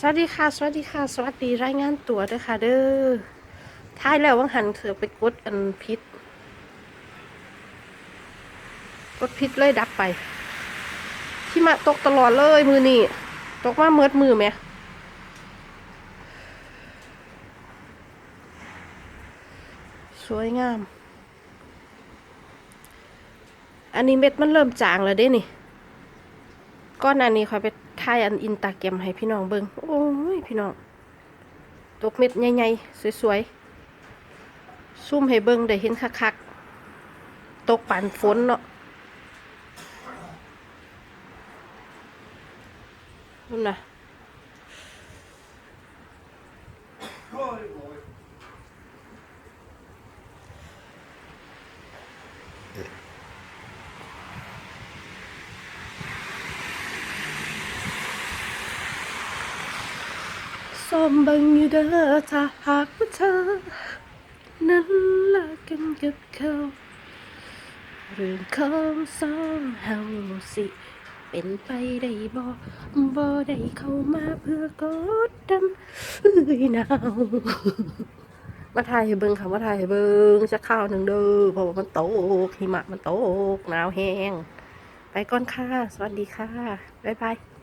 สวัสดีค่ะ สวัสดีค่ะ สวัสดีรายงานตัวด้อค่ะ เด้อท้ายแล้ววังหันเถือไปกดอันพิษกดพิษเลยดับไป ที่มาตกตลอดเลยมือนี่ตกมาเมิดมือไหมสวยงาม อันนี้เม็ดมันเริ่มจางแล้วเด้นี่ ก้อนอันนี้คอยไปถ่ายอันอินตาแกรมให้พี่น้องเบิงโอ้ยพี่น้องตกเม็ดใหญ่ๆสวยๆซุ่มให้เบิงได้เห็นคักๆตกปานฝนเนาะนู่นนะ ส้มบิงอยู่เด้อถ้าหากว่าเธอ นั้นลากันกับเขาเรื่องของสองเฮาสิ เป็นไปได้บ่บ่ได้เข้ามาเพื่อกดดันเอ้ยหนาวมาถ่ายให้เบิ่งค่ะมาถ่ายให้เบิ่งจะข้าวหนึ่งเด้อเพราะว่ามันตกหิมะมันตกหนาวแห้งไปก่อนค่ะ สวัสดีค่ะ บ๊ายบาย